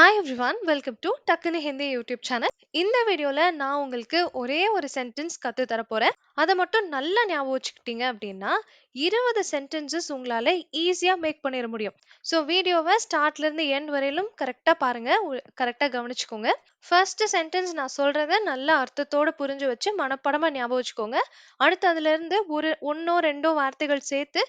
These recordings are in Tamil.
ஹாய் ஒன் வெல்கம் டு டக்குனு ஹிந்தி யூடியூப் சேனல் இந்த வீடியோல நான் உங்களுக்கு ஒரே ஒரு சென்டென்ஸ் கத்து தரப்போகிறேன் போறேன். அதை மட்டும் நல்லா ஞாபகம் வச்சுக்கிட்டீங்க அப்படின்னா இருபது சென்டென்சஸ் உங்களால ஈஸியா மேக் பண்ணிட முடியும். ஸோ வீடியோவை ஸ்டார்ட்ல இருந்து எண்ட் வரையிலும் கரெக்டா பாருங்க. கரெக்டா கவனிச்சுக்கோங்க. ஃபர்ஸ்ட் சென்டென்ஸ் நான் சொல்றத நல்ல அர்த்தத்தோட புரிஞ்சு வச்சு மனப்படமாக ஞாபகம் வச்சுக்கோங்க. அடுத்து அதுல இருந்து ஒரு ஒன்னோ ரெண்டோ வார்த்தைகள் சேர்த்து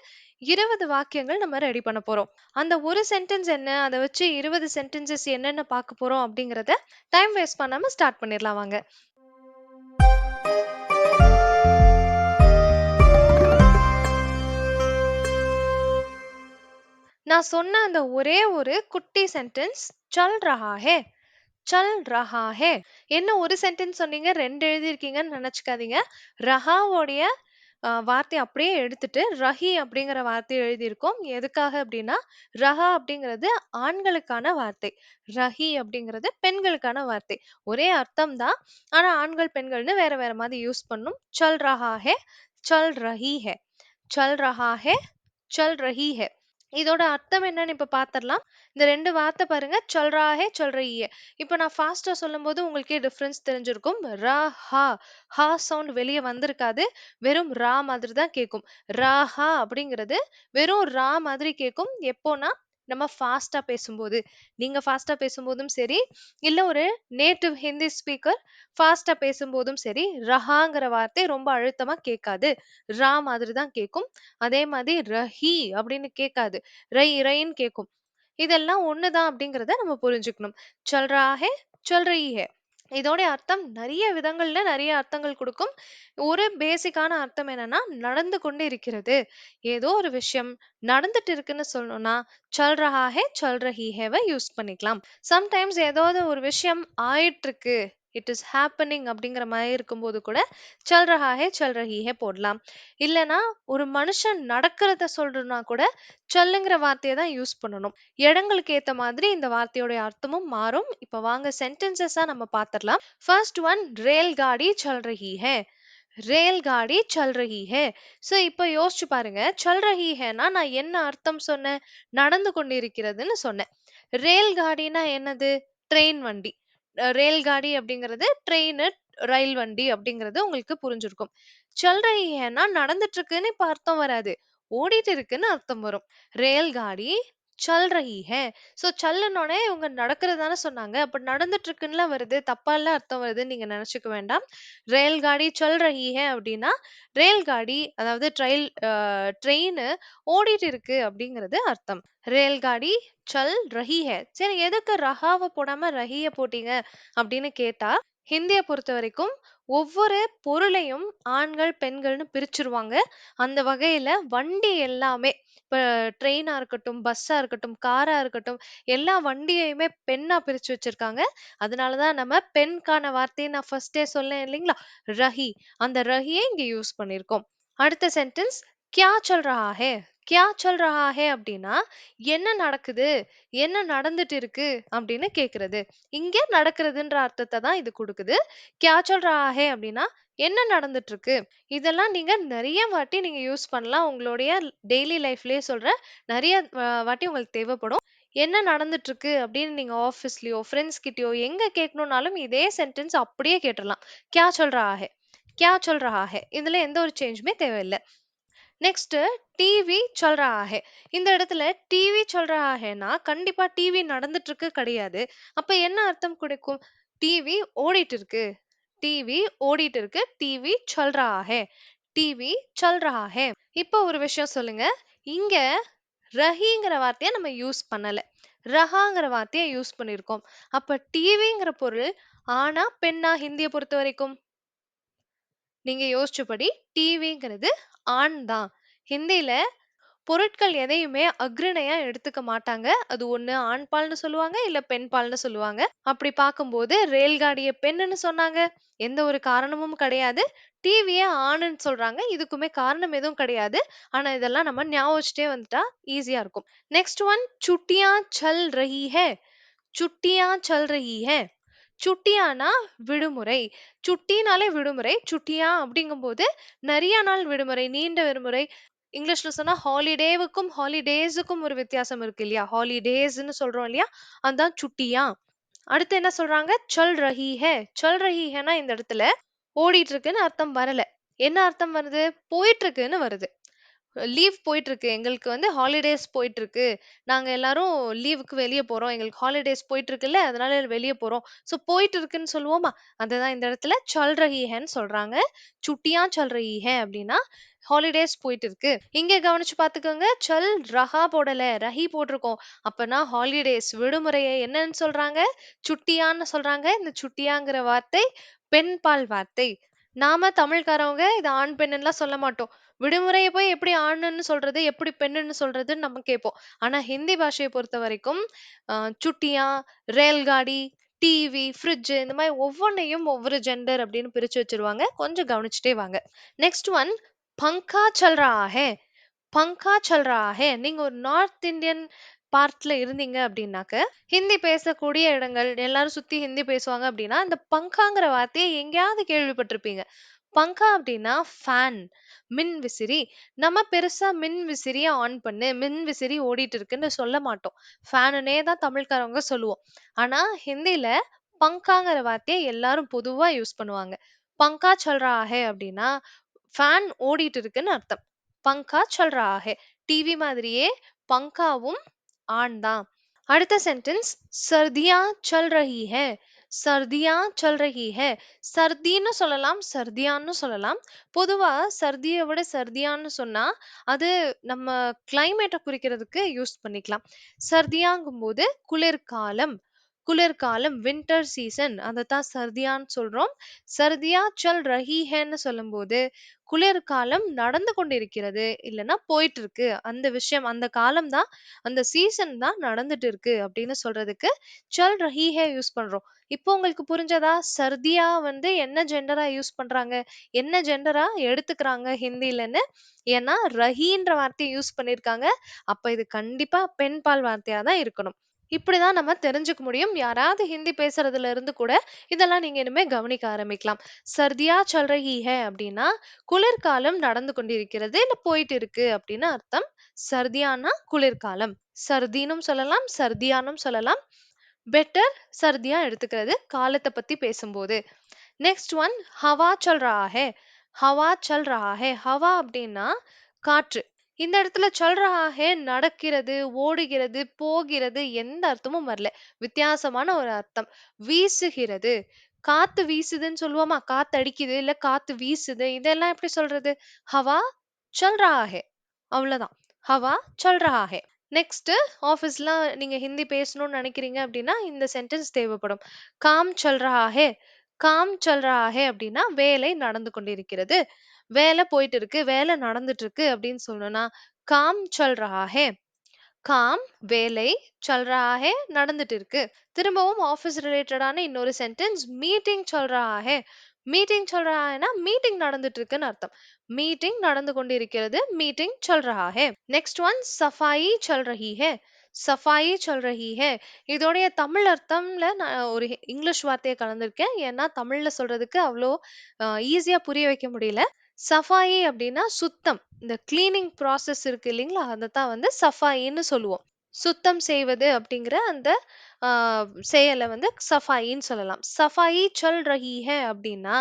இருபது வாக்கியங்கள் நம்ம ரெடி பண்ண போறோம். அந்த ஒரு சென்டென்ஸ் என்ன அதை வச்சு இருபது சென்டென்சஸ் என்னென்ன பார்க்க போறோம் அப்படிங்கறத டைம் வேஸ்ட் பண்ணாம ஸ்டார்ட் பண்ணிடலாம் வாங்க. நான் சொன்ன அந்த ஒரே ஒரு குட்டி சென்டென்ஸ் சல் ரஹா ஹே சல் ரஹா ஹே என்ன ஒரு சென்டென்ஸ் சொன்னீங்க? ரெண்டு எழுதியிருக்கீங்கன்னு நினச்சிக்காதீங்க. ரஹாவோடைய வார்த்தை அப்படியே எடுத்துட்டு ரஹி அப்படிங்கிற வார்த்தையை எழுதியிருக்கோம். எதுக்காக அப்படின்னா ரஹா அப்படிங்கிறது ஆண்களுக்கான வார்த்தை. ரஹி அப்படிங்கிறது பெண்களுக்கான வார்த்தை. ஒரே அர்த்தம் தான். ஆனா ஆண்கள் பெண்கள்னு வேற வேற மாதிரி யூஸ் பண்ணும். சல் ரஹா ஹே சல் ரஹி ஹே சல் ரஹா ஹே சல் ரஹி ஹே. இதோட அர்த்தம் என்னன்னு இப்ப பாத்திரலாம். இந்த ரெண்டு வார்த்தை பாருங்க. சொல்றா ஹே சொல்றீயே. இப்போ நான் ஃபாஸ்டா சொல்லும்போது உங்களுக்கே டிஃபரன்ஸ் தெரிஞ்சிருக்கும். ரா ஹா ஹா சவுண்ட் வெளியே வந்திருக்காது. வெறும் ரா மாதிரி தான் கேட்கும் ரா ஹா அப்படிங்கிறது வெறும் ரா மாதிரி கேட்கும் எப்போனா நம்ம ஃபாஸ்டா பேசும்போது. நீங்க ஃபாஸ்டா பேசும்போதும் சரி இல்ல ஒரு நேட்டிவ் ஹிந்தி ஸ்பீக்கர் ஃபாஸ்டா பேசும்போதும் சரி ரஹாங்கிற வார்த்தை ரொம்ப அழுத்தமா கேட்காது. ரா மாதிரி தான் கேட்கும். அதே மாதிரி ரஹி அப்படின்னு கேட்காது. ரை ரைன்னு கேட்கும். இதெல்லாம் ஒண்ணுதான் அப்படிங்கிறத நம்ம புரிஞ்சுக்கணும். சொல்றா ஹே இதோடைய இதோட அர்த்தம் நிறைய விதங்கள்ல நிறைய அர்த்தங்கள் கொடுக்கும். ஒரு பேசிக்கான அர்த்தம் என்னன்னா நடந்து கொண்டு இருக்கிறது. ஏதோ ஒரு விஷயம் நடந்துட்டு இருக்குன்னு சொல்லணும்னா சல் ரஹா ஹே சல் ரஹி ஹேவை யூஸ் பண்ணிக்கலாம். சம்டைம்ஸ் ஏதாவது ஒரு விஷயம் ஆயிட்டு இருக்கு இட் இஸ் ஹேப்பனிங் அப்படிங்கிற மாதிரி இருக்கும்போது கூட சல் ரஹாஹே சல் ரஹீஹே போடலாம். இல்லைனா ஒரு மனுஷன் நடக்கிறத சொல்றதுனா கூட சல்லுங்கிற வார்த்தையை தான் யூஸ் பண்ணணும். இடங்களுக்கு ஏற்ற மாதிரி இந்த வார்த்தையோட அர்த்தமும் மாறும். இப்போ வாங்க சென்டென்சஸாக நம்ம பார்த்துடலாம் ஃபர்ஸ்ட் ஒன் ரேல் காடி சல் ரஹீஹே ரேல் காடி சல் ரஹி ஹே ஸோ இப்போ யோசிச்சு பாருங்க. சல் ரஹி ஹேனா நான் என்ன அர்த்தம் சொன்னேன்? நடந்து கொண்டிருக்கிறதுன்னு சொன்னேன். ரேல் காடினா என்னது? ட்ரெயின் வண்டி. ரயில் காடி அப்படிங்கிறது ட்ரெயின் ரயில் வண்டி அப்படிங்கிறது உங்களுக்கு புரிஞ்சிருக்கும். சல் ரஹி நடந்துட்டு இருக்குன்னு இப்ப அர்த்தம் வராது. ஓடிட்டு இருக்குன்னு அர்த்தம் வரும். ரேல் காடி சல் ரஹி ஹே. சோ சல்லுனோடனே இவங்க நடக்கிறதானே சொன்னாங்க. அப்ப நடந்துட்டு இருக்குன்னு வருது. தப்பால அர்த்தம் வருதுன்னு நீங்க நினைச்சுக்க வேண்டாம். ரயில் காடி சல் ரஹி ஹே அப்படின்னா ரயில் காடி அதாவது ட்ரெயில் ட்ரெயின் ஓடிட்டு இருக்கு அப்படிங்கிறது அர்த்தம். ரயில் காடி சல் ரஹி ஹே. சரி எதுக்கு ரஹாவை போடாம ரஹிய போட்டீங்க அப்படின்னு கேட்டா ஹிந்திய பொறுத்த வரைக்கும் ஒவ்வொரு பொருளையும் ஆண்கள் பெண்கள்னு பிரிச்சுருவாங்க. அந்த வகையில வண்டி எல்லாமே இப்ப ட்ரெயினா இருக்கட்டும் பஸ்ஸா இருக்கட்டும் காரா இருக்கட்டும் எல்லா வண்டியையுமே பெண்ணா பிரிச்சு வச்சிருக்காங்க. அதனாலதான் நம்ம பெண்கான வார்த்தையை நான் ஃபர்ஸ்டே சொன்னேன் இல்லைங்களா? ரஹி. அந்த ரஹியை இங்க யூஸ் பண்ணிருக்கோம் அடுத்த சென்டென்ஸ் கியா சொல் ரஹா ஹே? கியா சொல் ரஹா ஹே? அப்படின்னா என்ன நடக்குது? என்ன நடந்துட்டு இருக்கு? அப்படின்னு கேக்குறது. இங்க நடக்கிறதுன்ற அர்த்தத்தை தான் இது கொடுக்குது. கியா சொல் ரஹா ஹே? அப்படின்னா என்ன நடந்துட்டு இருக்கு இதெல்லாம் நீங்க நிறைய வாட்டி நீங்க யூஸ் பண்ணலாம். உங்களுடைய டெய்லி லைஃப்லயே சொல்ற நிறைய வா- வாட்டி உங்களுக்கு தேவைப்படும். என்ன நடந்துட்டு இருக்கு அப்படின்னு நீங்க ஆஃபீஸ்லயோ ஃப்ரெண்ட்ஸ் கிட்டயோ எங்க கேட்கணும்னாலும் இதே சென்டென்ஸ் அப்படியே கேட்டுடலாம் கியா சொல் ரஹா கியா சொல்ற ரஹா இதுல எந்த ஒரு சேஞ்சுமே தேவையில்லை. நெக்ஸ்ட் டிவி சொல்ற ரஹா இந்த இடத்துல டிவி சொல்ற ரஹா கண்டிப்பா டிவி நடந்துட்டு இருக்கு கிடையாது. அப்ப என்ன அர்த்தம் கொடுக்கும்? டிவி ஓடிட்டு இருக்கு டிவி ஓடிட்டு இருக்கு டிவி சொல் ரஹா டிவி சொல் ரஹா இப்போ ஒரு விஷயம் சொல்லுங்க. இங்க ரஹிங்கிற வார்த்தையை நம்ம யூஸ் பண்ணல. ரஹாங்கிற வார்த்தையை யூஸ் பண்ணியிருக்கோம். அப்ப டிவிங்கிற பொருள் ஆனா பெண்ணா ஹிந்தியை பொறுத்த வரைக்கும் நீங்க யோசிச்சபடி டிவிங்கிறது ஆண் தான். ஹிந்தியில பொருட்கள் எதையுமே அக்ரிணையா எடுத்துக்க மாட்டாங்க. அது ஒண்ணு ஆண் பால்னு சொல்லுவாங்க இல்ல பெண் பால்னு சொல்லுவாங்க. அப்படி பார்க்கும்போது ரயில்காடிய பெண்ணுன்னு சொன்னாங்க. எந்த ஒரு காரணமும் கிடையாது. டிவிய ஆணுன்னு சொல்றாங்க. இதுக்குமே காரணம் எதுவும் கிடையாது. ஆனா இதெல்லாம் நம்ம ஞாபகம் வச்சுட்டே வந்துட்டா ஈஸியா இருக்கும். நெக்ஸ்ட் ஒன் சுட்டியா சல் ரஹி ஹே சுட்டியா சல் ரஹி ஹே சுட்டியானா விடுமுறை. சுட்டினாலே விடுமுறை சுட்டியா அப்படிங்கும்போது நிறைய நாள் விடுமுறை நீண்ட விடுமுறை. இங்கிலீஷ்ல சொன்னா ஹாலிடேவுக்கும் ஹாலிடேஸுக்கும் ஒரு வித்தியாசம் இருக்கு இல்லையா? ஹாலிடேஸ்ன்னு சொல்றோம் இல்லையா? அதான் சுட்டியா. அடுத்து என்ன சொல்றாங்க? சல் ரஹி ஹே சல் ரஹி ஹேனா இந்த இடத்துல ஓடிட்டு இருக்குன்னு அர்த்தம் வரல. என்ன அர்த்தம் வருது? போயிட்டு இருக்குன்னு வருது. லீவ் போயிட்டுருக்கு. எங்களுக்கு வந்து ஹாலிடேஸ் போயிட்டுருக்கு. நாங்கள் நாங்க எல்லாரும் லீவுக்கு வெளியே போறோம். எங்களுக்கு ஹாலிடேஸ் போயிட்டுருக்குல்ல அதனால வெளியே போறோம். ஸோ போயிட்டுருக்குன்னு சொல்லுவோமா? அதுதான் இந்த இடத்துல சல் ரஹி ஹேன்னு சொல்றாங்க. சுட்டியா சல் ரஹி ஹே அப்படின்னா ஹாலிடேஸ் போயிட்டு இருக்கு இங்க கவனிச்சு பார்த்துக்கோங்க சல் ரஹா போடல ரஹி போட்டிருக்கோம். அப்பனா ஹாலிடேஸ் விடுமுறையை என்னன்னு சொல்றாங்க? சுட்டியான்னு சொல்றாங்க. இந்த சுட்டியாங்கிற வார்த்தை பெண்பால் வார்த்தை. நாம தமிழ்காரவங்க இது ஆண் பெண்ணுன்னுலாம் சொல்ல மாட்டோம். விடுமுறையை போய் எப்படி ஆணுன்னு சொல்றது எப்படி பெண்ணுன்னு சொல்றதுன்னு நம்ம கேட்போம். ஆனா ஹிந்தி பாஷையை பொறுத்த வரைக்கும் ஆஹ் சுட்டியா ரேல்காடி டிவி ஃப்ரிட்ஜ் இந்த மாதிரி ஒவ்வொன்றையும் ஒவ்வொரு ஜெண்டர் அப்படின்னு பிரிச்சு வச்சிருவாங்க. கொஞ்சம் கவனிச்சுட்டே வாங்க. நெக்ஸ்ட் ஒன் பங்கா சல் ரஹா பங்கா சல் ரஹா நீங்க ஒரு நார்த் இந்தியன் பார்ட்ல இருந்தீங்க அப்படின்னாக்க ஹிந்தி பேசக்கூடிய இடங்கள் எல்லாரும் சுத்தி ஹிந்தி பேசுவாங்க அப்படின்னா இந்த பங்காங்கிற வார்த்தையை எங்கேயாவது கேள்விப்பட்டிருப்பீங்க. பங்கா அப்படின்னா ஃபேன் மின் விசிறி. நம்ம பெருசா மின் விசிறிய ஆன் பண்ணு மின் விசிறி ஓடிட்டு இருக்குன்னு சொல்ல மாட்டோம். ஃபேனுனே தான் தமிழ்காரவங்க சொல்லுவோம். ஆனா ஹிந்தில பங்காங்கிற வார்த்தையை எல்லாரும் பொதுவா யூஸ் பண்ணுவாங்க. பங்கா சொல்றா ஆஹே அப்படின்னா ஃபேன் ஓடிட்டு இருக்குன்னு அர்த்தம். பங்கா சொல்றா ஆஹே. டிவி மாதிரியே பங்காவும் ஆண் தான். அடுத்த சென்டென்ஸ் சர்தியா சல் ரஹி ஹே சர்தியா சல் ரஹி ஹே சர்தின்னு சொல்லலாம் சர்தியான்னு சொல்லலாம். பொதுவா சர்தியை விட சர்தியான்னு சொன்னா அது நம்ம கிளைமேட்டை குறிக்கிறதுக்கு யூஸ் பண்ணிக்கலாம். சர்தியாங்கும்போது குளிர்காலம் குளிர்காலம் வின்டர் சீசன் அதைத்தான் சர்தியான்னு சொல்றோம். சர்தியா சல் ரஹி ஹேன்னு சொல்லும்போது குளிர்காலம் நடந்து கொண்டிருக்கிறது இல்லைன்னா போயிட்டு இருக்கு அந்த விஷயம் அந்த காலம் தான் அந்த சீசன் தான் நடந்துட்டு இருக்கு அப்படின்னு சொல்றதுக்கு சல் ரஹி ஹே யூஸ் பண்றோம். இப்போ உங்களுக்கு புரிஞ்சதா? சர்தியா வந்து என்ன ஜெண்டரா யூஸ் பண்றாங்க? என்ன ஜெண்டரா எடுத்துக்கிறாங்க ஹிந்திலன்னு? ஏன்னா ரஹின்ற வார்த்தையை யூஸ் பண்ணிருக்காங்க. அப்ப இது கண்டிப்பா பெண் பால் வார்த்தையா தான் இருக்கணும். இப்படிதான் நம்ம தெரிஞ்சுக்க முடியும். யாராவது ஹிந்தி பேசுறதுல இருந்து கூட இதெல்லாம் நீங்க இனிமே கவனிக்க ஆரம்பிக்கலாம். சர்தியா சல் ரஹி ஹே அப்படின்னா குளிர்காலம் நடந்து கொண்டிருக்கிறது இல்ல போயிட்டு இருக்கு அப்படின்னு அர்த்தம். சர்தியானா குளிர்காலம் சர்தினும் சொல்லலாம் சர்தியானும் சொல்லலாம் பெட்டர் சர்தியா எடுத்துக்கிறது காலத்தை பத்தி பேசும்போது. நெக்ஸ்ட் ஒன் ஹவா சல் ரஹா ஹே ஹவா சல் ரஹா ஹே ஹவா அப்படின்னா காற்று. இந்த இடத்துல சொல்றாகே நடக்கிறது ஓடுகிறது போகிறது எந்த அர்த்தமும் வரல. வித்தியாசமான ஒரு அர்த்தம். வீசுகிறது. காத்து வீசுதுன்னு சொல்லுவோமா? காத்து அடிக்குது இல்ல காத்து வீசுது இதெல்லாம் எப்படி சொல்றது? ஹவா சல் ரஹா ஹே அவ்வளவுதான். ஹவா சல் ரஹா ஹே நெக்ஸ்ட் ஆஃபீஸ்ல நீங்க ஹிந்தி பேசணும்னு நினைக்கிறீங்க அப்படின்னா இந்த சென்டென்ஸ் தேவைப்படும். காம் சல் ரஹா ஹே காம் சல் ரஹா ஹே அப்படின்னா வேலை நடந்து கொண்டிருக்கிறது. வேலை போயிட்டு இருக்கு வேலை நடந்துட்டு இருக்கு அப்படின்னு சொல்லணும்னா காம் சல் ரஹா ஹே காம் வேலை சல் ரஹா ஹே நடந்துட்டு இருக்கு திரும்பவும் ஆஃபீஸ் ரிலேட்டடான இன்னொரு சென்டென்ஸ் மீட்டிங் சல் ரஹா ஹே மீட்டிங் சல் ரஹா ஹேனா மீட்டிங் நடந்துட்டு இருக்குன்னு அர்த்தம். மீட்டிங் நடந்து கொண்டிருக்கிறது மீட்டிங் சல் ரஹா ஹே நெக்ஸ்ட் ஒன் சஃபாயி சல் ரஹி ஹே சஃபாயி சொல் ரஹி ஹே இதோடைய தமிழ் அர்த்தம்ல நான் ஒரு இங்கிலீஷ் வார்த்தையை கலந்திருக்கேன். ஏன்னா தமிழ்ல சொல்றதுக்கு அவ்வளோ ஈஸியா புரிய வைக்க முடியல. சஃபாயி அப்படின்னா சுத்தம். இந்த கிளீனிங் ப்ராசஸ் இருக்கு இல்லைங்களா? தான் வந்து சஃபாயின்னு சொல்லுவோம். சுத்தம் செய்வது அப்படிங்கிற அந்த ஆஹ், செயலை வந்து சஃபாயின்னு சொல்லலாம். சஃபாயி சல் ரஹி ஹே அப்படின்னா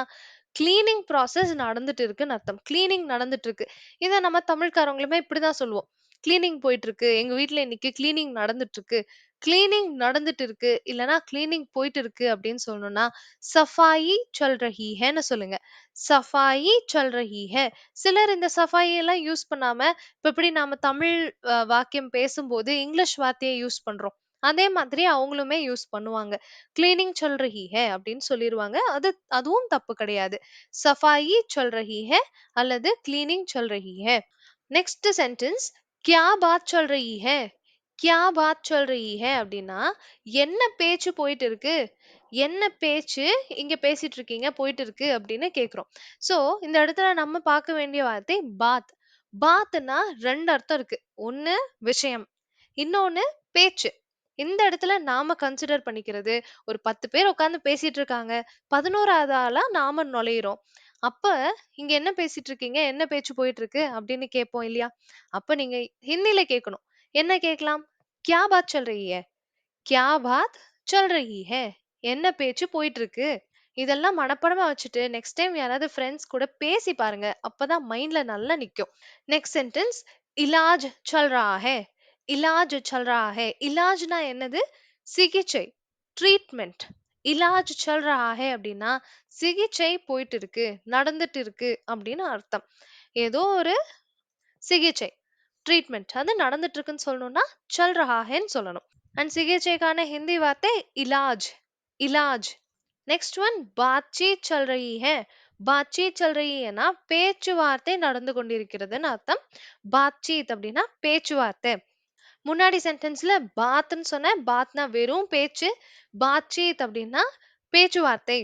கிளீனிங் ப்ராசஸ் நடந்துட்டு இருக்குன்னு அர்த்தம். கிளீனிங் நடந்துட்டு இருக்கு. இதை நம்ம தமிழ்காரங்களுமே இப்படிதான் சொல்லுவோம். கிளீனிங் போயிட்டு இருக்கு. எங்க வீட்ல இன்னைக்கு கிளீனிங் நடந்துட்டு இருக்கு. கிளீனிங் நடந்துட்டு இருக்கு இல்லனா கிளீனிங் போயிட்டு இருக்கு அப்படின்னு சொல்லணும்னா சஃபாயி சல் ரஹி ஹேன்னு சொல்லுங்க. சஃபாயி சல் ரஹி ஹே. சிலர் இந்த சஃபாயி எல்லாம் யூஸ் பண்ணாம இப்ப எப்படி நாம தமிழ் அஹ், வாக்கியம் பேசும்போது இங்கிலீஷ் வார்த்தையை யூஸ் பண்றோம். அதே மாதிரி அவங்களுமே யூஸ் பண்ணுவாங்க. கிளீனிங் சொல் ரஹி ஹே அப்படின்னு சொல்லிடுவாங்க அது அதுவும் தப்பு கிடையாது. சஃபாயி சொல் ரஹி ஹே அல்லது கிளீனிங் சொல் ரஹி ஹே. நெக்ஸ்ட் சென்டென்ஸ் கியா பாத் சொல்ற ரஹி ஹே? கியா பாத் சொல் ரஹி ஹே அப்படின்னா என்ன பேச்சு போயிட்டு இருக்கு என்ன பேச்சு இங்க பேசிட்டு இருக்கீங்க போயிட்டு இருக்கு அப்படின்னு கேக்குறோம் சோ இந்த இடத்துல நம்ம பார்க்க வேண்டிய வார்த்தை பாத் பாத்னா ரெண்டு அர்த்தம் இருக்கு ஒண்ணு விஷயம் இன்னொன்னு பேச்சு இந்த இடத்துல நாம கன்சிடர் பண்ணிக்கிறது ஒரு பத்து பேர் உட்கார்ந்து பேசிட்டு இருக்காங்க பதினோராவது ஆளா நாம நுழையிறோம் அப்ப இங்க என்ன பேசிட்டு இருக்கீங்க? என்ன பேச்சு போயிட்டு இருக்கு? அப்படின்னு கேட்போம் இல்லையா? அப்ப நீங்க ஹிந்தில கேட்கணும். என்ன கேட்கலாம்? "क्या बात चल रही है?" "क्या बात चल रही है?" என்ன பேச்சு போயிட்டு இருக்கு? இதெல்லாம் மனப்பாடமா வச்சுட்டு நெக்ஸ்ட் டைம் யாராவது ஃப்ரெண்ட்ஸ் கூட பேசி பாருங்க. அப்பதான் மைண்ட்ல நல்லா நிக்கும். நெக்ஸ்ட் சென்டென்ஸ் இலாஜ் சல் ரஹா है. இலாஜ் சல் ரஹா है. இலாஜ்னா என்னது? சிகிச்சை. ட்ரீட்மெண்ட். இலாஜ் சல் ரஹா है அப்படின்னா சிகிச்சை போயிட்டு இருக்கு, நடந்துட்டு இருக்கு அப்படின்னு அர்த்தம். ஏதோ ஒரு சிகிச்சை, ட்ரீட்மெண்ட் அது நடந்துட்டு இருக்குன்னு சொல்லணும்னா சல் ரஹா சொல்லணும். அண்ட் சிகிச்சைக்கான ஹிந்தி வார்த்தை இலாஜ். இலாஜ். நெக்ஸ்ட் ஒன் பாத்சீத் சல் ரஹி ஹே பாத்சீத் சல் ரஹி பேச்சுவார்த்தை நடந்து கொண்டிருக்கிறதுன்னு அர்த்தம். பாத்சீத் அப்படின்னா பேச்சுவார்த்தை. முன்னாடி சென்டென்ஸ்ல பாத்ன்னு சொன்னேன். பாத்னா வெறும் பேச்சு. பாத்சீத் அப்படின்னா பேச்சுவார்த்தை.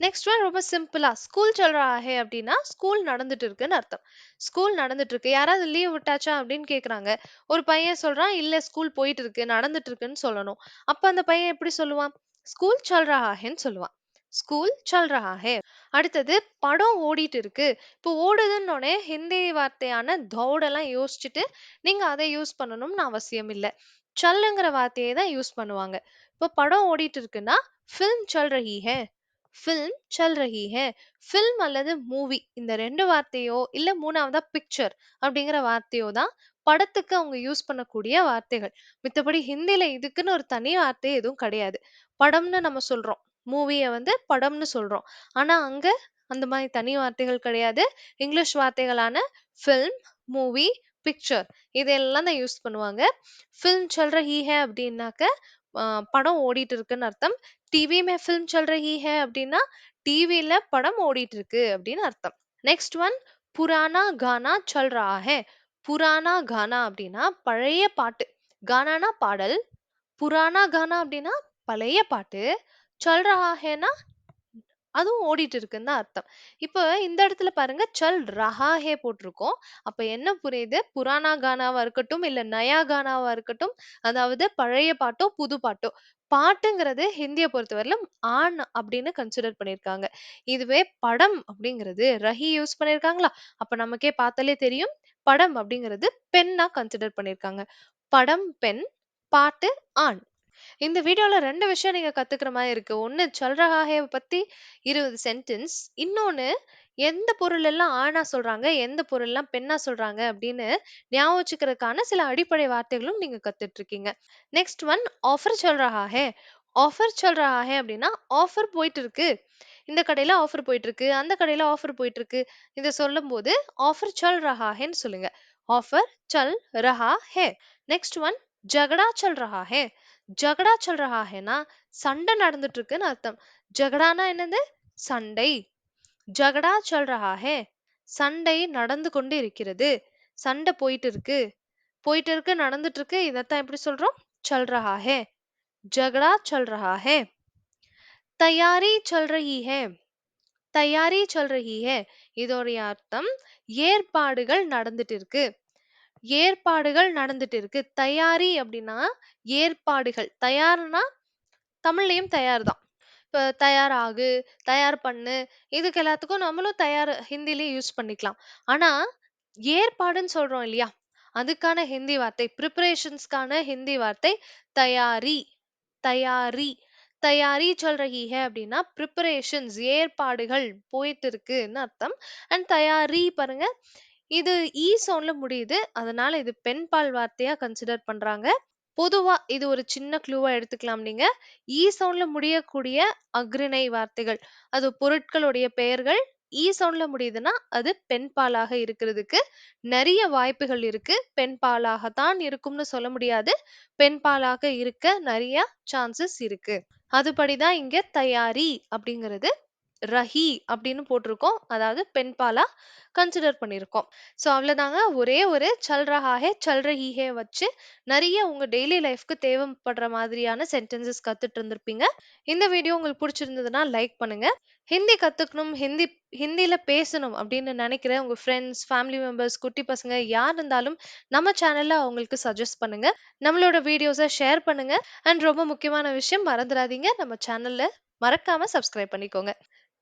நெக்ஸ்ட் ஒன் ரொம்ப சிம்பிளா ஸ்கூல் சொல்றாஹே அப்படின்னா ஸ்கூல் நடந்துட்டு இருக்குன்னு அர்த்தம். ஸ்கூல் நடந்துட்டு இருக்கு யாராவது லீவ் விட்டாச்சா அப்படின்னு கேக்குறாங்க. ஒரு பையன் சொல்றான் இல்ல ஸ்கூல் போயிட்டு இருக்கு நடந்துட்டு இருக்குன்னு சொல்லணும். அப்ப அந்த பையன் எப்படி சொல்லுவான்? ஸ்கூல் சொல்றா ஹேன்னு சொல்லுவான். ஸ்கூல் சல் ரஹா அடுத்தது படம் ஓடிட்டு இருக்கு இப்போ ஓடுதுன்னொடனே ஹிந்தி வார்த்தையான தௌடெல்லாம் யோசிச்சுட்டு நீங்க அதை யூஸ் பண்ணணும்னு அவசியம் இல்லை. சல்லுங்கிற வார்த்தையை தான் யூஸ் பண்ணுவாங்க. இப்போ படம் ஓடிட்டு இருக்குன்னா ஃபில்ம் சல் ரஹி ஃபில்ம் சல் ரஹி है. ஃபில்ம் அல்லது மூவி இந்த 2 வார்த்தையோ இல்ல 3வதா பிக்சர் அப்படிங்கிற வார்த்தையோ தான் படத்துக்கு அவங்க யூஸ் பண்ணக்கூடிய வார்த்தைகள். மித்தபடி ஹிந்தில இதுக்குன்னு ஒரு தனி வார்த்தை எதுவும் கிடையாது. படம்னு நம்ம சொல்றோம். மூவிய வந்து படம்னு சொல்றோம். ஆனா அங்க அந்த மாரி தனி வார்த்தைகள் கிடையாது. இங்கிலீஷ் வார்த்தைகளான ஃபில்ம், மூவி, பிக்சர் இதையெல்லாம் தான் யூஸ் பண்ணுவாங்க. ஃபில்ம் சொல்ற ரஹி है அப்படின்னாக்க அ படம் ஓடிட்டு இருக்குன்னு அர்த்தம். டிவி மே फ़िल्म चल रही है அப்படின்னா, டிவில படம் ஓடிட்டு இருக்கு அப்படின்னு அர்த்தம். நெக்ஸ்ட் ஒன் புரானா கானா चल रहा है. கானா அப்படின்னா பழைய பாட்டு. கானானா பாடல். புரானா கானா அப்படின்னா பழைய பாட்டு. चल रहा அதுவும் ஓடிட்டு இருக்குன்னு தான் அர்த்தம். இப்போ இந்த இடத்துல பாருங்க சல் ரஹா போட்டிருக்கோம். அப்ப என்ன புரியுது? புரானா கானாவா இருக்கட்டும், இல்ல நயா கானாவா இருக்கட்டும், அதாவது பழைய பாட்டோ, புது பாட்டோ. பாட்டுங்கிறது ஹிந்தியை பொறுத்தவரையிலும் ஆண் அப்படின்னு கன்சிடர் பண்ணியிருக்காங்க. இதுவே படம் அப்படிங்கிறது ரஹி யூஸ் பண்ணியிருக்காங்களா? அப்ப நமக்கே பார்த்தாலே தெரியும். படம் அப்படிங்கிறது பெண்ணா கன்சிடர் பண்ணியிருக்காங்க. படம் பெண், பாட்டு ஆண். இந்த வீடியோல ரெண்டு விஷயம் நீங்க கத்துக்கிற மாதிரி இருக்கு. ஒண்ணு "சொல்ரஹாஹே" பத்தி 20 சென்டென்ஸ். இன்னொன்னு எந்த பொருள் எல்லாம் ஆணா சொல்றாங்க, எந்த பொருள் எல்லாம் பெண்ணா சொல்றாங்க அப்படின்னு ஞாபகம் வச்சுக்கிறதுக்கான சில அடிப்படை வார்த்தைகளும் நீங்க கத்துட்டு இருக்கீங்க. நெக்ஸ்ட் ஒன் "ஆஃபர் चल रहा ஆஃபர் चल रहा அப்படின்னா ஆஃபர் போயிட்டு இருக்கு. இந்த கடையில ஆஃபர் போயிட்டு இருக்கு. அந்த கடையில ஆஃபர் போயிட்டு இருக்கு. இத சொல்லும்போது "ஆஃபர் चल रहा சொல்லுங்க. ஆஃபர் चल ரஹா ஹே நெக்ஸ்ட் ஒன் "ஜகடா चल रहा है" ஜகடா चल रहा சண்டை நடந்துட்டு இருக்குன்னு அர்த்தம். ஜகடானா என்னது? சண்டை. ஜகடா चल रहा சண்டை நடந்து கொண்டு இருக்கிறது. சண்டை போயிட்டு இருக்கு போயிட்டு இருக்கு நடந்துட்டு இருக்கு இதைத்தான் எப்படி சொல்றோம்? चल रहा है झगड़ा चल தயாரி चल रही தயாரி चल रही இதோடைய அர்த்தம் ஏற்பாடுகள் நடந்துட்டு இருக்கு ஏற்பாடுகள் நடந்துட்டு இருக்கு. தயாரி அப்படின்னா ஏற்பாடுகள். தயார்னா தமிழ்லயும் தயார் தான். இப்போ தயாராகு, தயார் பண்ணு இதுக்கு எல்லாத்துக்கும் நம்மளும் தயார் ஹிந்திலயே யூஸ் பண்ணிக்கலாம். ஆனா ஏற்பாடுன்னு சொல்றோம் இல்லையா? அதுக்கான ஹிந்தி வார்த்தை பிரிப்பரேஷன்ஸ்க்கான ஹிந்தி வார்த்தை தயாரி. தயாரி. தயாரி சொல்ற ரஹி है அப்படின்னா பிரிப்பரேஷன்ஸ் ஏற்பாடுகள் போயிட்டு இருக்குன்னு அர்த்தம். அண்ட் தயாரி பாருங்க இது e ஈ சவுண்ட்ல முடியுது. அதனால இது பெண்பால் வார்த்தையா கன்சிடர் பண்றாங்க. பொதுவா இது ஒரு சின்ன க்ளூவா எடுத்துக்கலாம் நீங்க. E ஈ சவுண்ட்ல முடியக்கூடிய அஃறிணை வார்த்தைகள். அது பொருட்களுடைய பெயர்கள் e ஈ சவுண்ட்ல முடியுதுன்னா அது பெண்பாலாக இருக்கிறதுக்கு நெறைய வாய்ப்புகள் இருக்கு. பெண்பாலாக தான் இருக்கும்னு சொல்ல முடியாது. பெண்பாலாக இருக்க நெறைய சான்சஸ் இருக்கு. அதுபடிதான் இங்க தயாரி அப்படிங்கிறது ரஹி அப்படின்னு போட்டிருக்கோம். அதாவது பெண்பாலா கன்சிடர் பண்ணியிருக்கோம். ஸோ அவ்வளோதாங்க. ஒரே ஒரு சல் ரஹா சல் ரஹி வச்சு நிறைய உங்க டெய்லி லைஃப்க்கு தேவைப்படுற மாதிரியான சென்டென்சஸ் கத்துட்டு இருந்திருப்பீங்க. இந்த வீடியோ உங்களுக்கு பிடிச்சிருந்ததுன்னா லைக் பண்ணுங்க. ஹிந்தி கத்துக்கணும், ஹிந்தி ஹிந்தில பேசணும் அப்படின்னு நினைக்கிற உங்க ஃப்ரெண்ட்ஸ், ஃபேமிலி மெம்பர்ஸ், குட்டி பசங்க யார் இருந்தாலும் நம்ம சேனல்ல அவங்களுக்கு சஜஸ்ட் பண்ணுங்க. நம்மளோட வீடியோஸ ஷேர் பண்ணுங்க. அண்ட் ரொம்ப முக்கியமான விஷயம் மறந்துடாதீங்க நம்ம சேனல்ல மறக்காம சப்ஸ்கிரைப் பண்ணிக்கோங்க.